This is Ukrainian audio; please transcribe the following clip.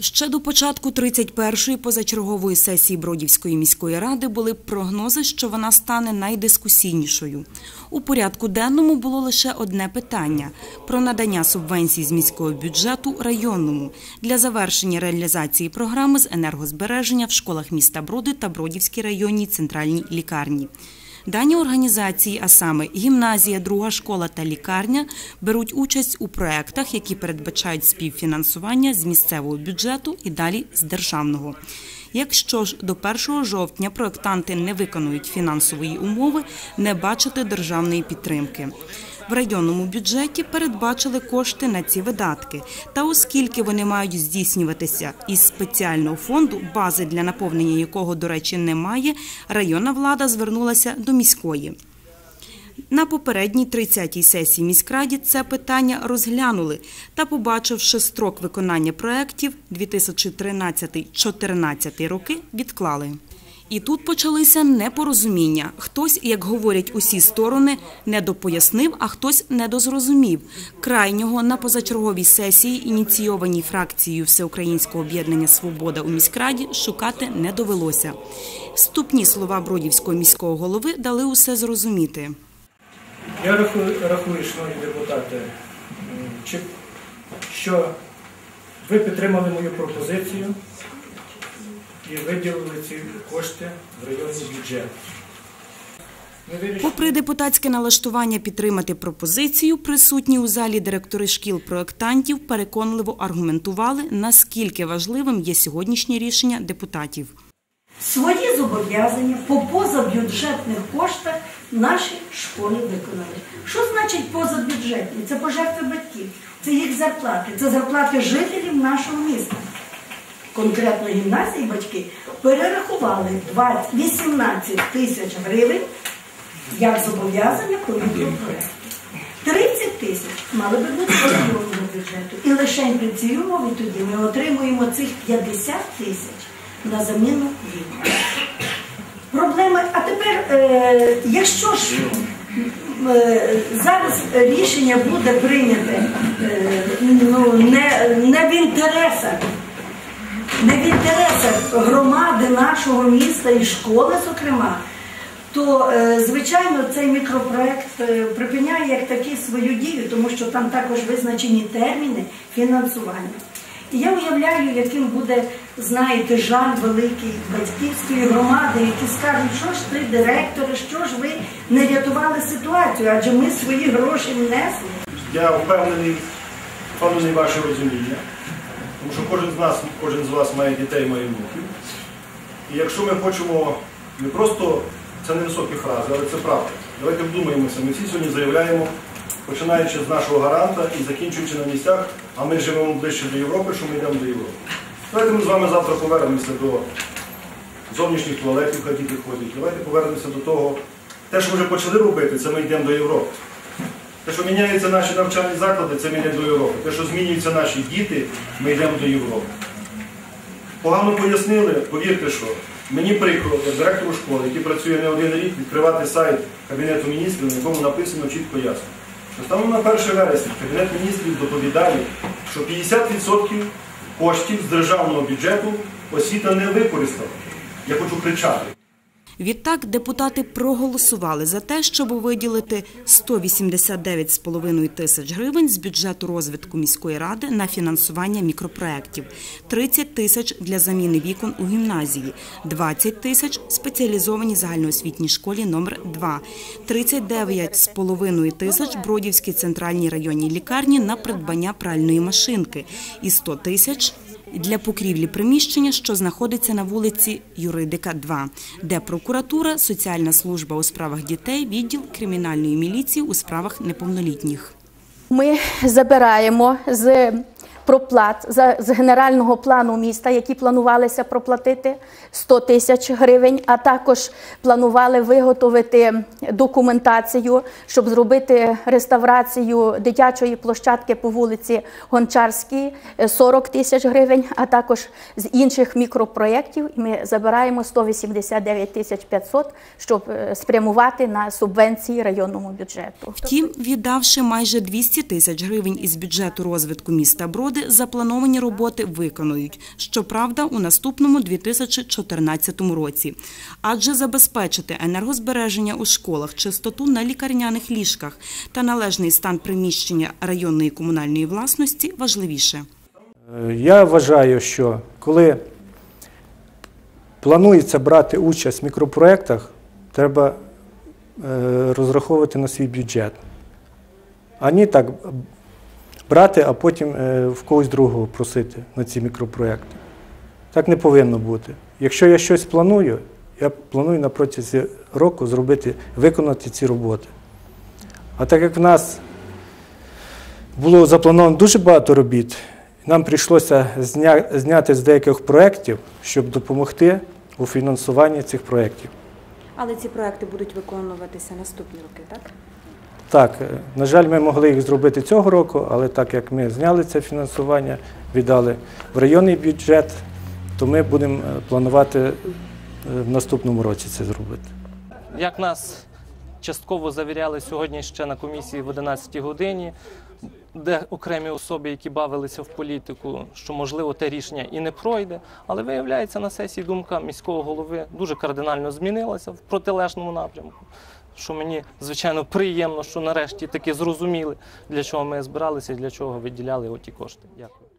Ще до початку 31-ї позачергової сесії Бродівської міської ради були прогнози, що вона стане найдискусійнішою. У порядку денному було лише одне питання про надання субвенцій з міського бюджету районному для завершення реалізації програми з енергозбереження в школах міста Броди та Бродівській районній центральній лікарні. Дані організації, а саме гімназія, друга школа та лікарня, беруть участь у проектах, які передбачають співфінансування з місцевого бюджету і далі з державного. Якщо ж до 1 жовтня проектанти не виконують фінансової умови, не бачити державної підтримки. В районному бюджеті передбачили кошти на ці видатки. Та оскільки вони мають здійснюватися із спеціального фонду, бази для наповнення якого, до речі, немає, районна влада звернулася до міської. На попередній 30-й сесії міськраді це питання розглянули та, побачивши строк виконання проєктів 2013-2014 роки, відклали. І тут почалися непорозуміння. Хтось, як говорять усі сторони, недопояснив, а хтось недозрозумів. Крайнього на позачерговій сесії, ініційованій фракцією Всеукраїнського об'єднання Свобода у міськраді, шукати не довелося. Вступні слова Бродівського міського голови дали усе зрозуміти. Я рахую, рахую, шановні депутати, що ви підтримали мою пропозицію і виділили ці кошти в районний бюджет. Попри депутатське налаштування підтримати пропозицію, присутні у залі директори шкіл проєктантів переконливо аргументували, наскільки важливим є сьогоднішнє рішення депутатів. Свої зобов'язання по позабюджетних коштах наші школи виконали. Що значить позабюджетні? Це пожертви батьків, це їх зарплати, це зарплати жителів нашого міста. Конкретно гімназії батьки перерахували 20 18 тисяч гривень як зобов'язання по мікропроекту. 30 тисяч мали би бути з бюджету. І лише при цій умові тоді ми отримуємо цих 50 тисяч на заміну вікна. Проблеми, а тепер, е, якщо ж е, зараз рішення буде прийняте е, ну, не, не в інтересах не в інтересах громади нашого міста і школи, зокрема, то е, звичайно цей мікропроект е, припиняє як такий свою дію, тому що там також визначені терміни фінансування. І я уявляю, яким буде, знаєте, жаль великий батьківської громади, які скажуть, що ж ти, директори, що ж ви не рятували ситуацію, адже ми свої гроші внесли. Я впевнений, впевнений ваше розуміння, тому що кожен з нас, кожен з вас має дітей, має внуків. І якщо ми хочемо не просто це не високі фрази, але це правда. Давайте вдумаємося. Ми всі сьогодні заявляємо, починаючи з нашого гаранта і закінчуючи на місцях, а ми живемо ближче до Європи, що ми йдемо до Європи. Давайте ми з вами завтра повернемося до зовнішніх туалетів, діти ходять. Давайте повернемося до того. Те, що ми вже почали робити, це ми йдемо до Європи. Те, що міняються наші навчальні заклади, це йдемо до Європи. Те, що змінюються наші діти, ми йдемо до Європи. Погано пояснили, повірте, що мені прикро, як директору школи, який працює не один рік, відкривати сайт Кабінету міністрів, на якому написано чітко ясно. Станом на 1 вересня Кабінет міністрів доповідає, що 50% коштів з державного бюджету освіта не використала. Я хочу кричати. Відтак депутати проголосували за те, щоб виділити 189,5 тисяч гривень з бюджету розвитку міської ради на фінансування мікропроєктів, 30 тисяч для заміни вікон у гімназії, 20 тисяч спеціалізованій загальноосвітній школі номер 2 39,5 тисяч Бродівській центральній районній лікарні на придбання пральної машинки. І 100 тисяч для покрівлі приміщення, що знаходиться на вулиці Юридика, 2, де прокуратура, соціальна служба у справах дітей, відділ кримінальної міліції у справах неповнолітніх. Ми забираємо з проплат за- з генерального плану міста, які планувалися проплатити 100 тисяч гривень, а також планували виготовити документацію, щоб зробити реставрацію дитячої площадки по вулиці Гончарській е, 40 тисяч гривень, а також з інших мікропроєктів ми забираємо 189 тисяч 500, щоб е, спрямувати на субвенції районному бюджету. Втім, віддавши майже 200 тисяч гривень із бюджету розвитку міста Броди, ради заплановані роботи виконують. Щоправда, у наступному 2014 році. Адже забезпечити енергозбереження у школах, чистоту на лікарняних ліжках та належний стан приміщення районної комунальної власності важливіше. Я вважаю, що коли планується брати участь в мікропроєктах, треба е, розраховувати на свій бюджет. А не так брати, а потім е, в когось другого просити на ці мікропроєкти. Так не повинно бути. Якщо я щось планую, я планую на протязі року зробити, виконати ці роботи. А так як в нас було заплановано дуже багато робіт, нам прийшлося зня- зняти з деяких проєктів, щоб допомогти у фінансуванні цих проєктів. Але ці проекти будуть виконуватися наступні роки, так? Так, е, на жаль, ми могли їх зробити цього року, але так як ми зняли це фінансування, віддали в районний бюджет, то ми будемо е, планувати е, в наступному році це зробити. Як нас частково завіряли сьогодні ще на комісії в 11 годині, де окремі особи, які бавилися в політику, що можливо те рішення і не пройде, але виявляється на сесії думка міського голови дуже кардинально змінилася в протилежному напрямку. Що мені звичайно приємно, що нарешті таки зрозуміли, для чого ми збиралися і для чого виділяли оті кошти. Дякую.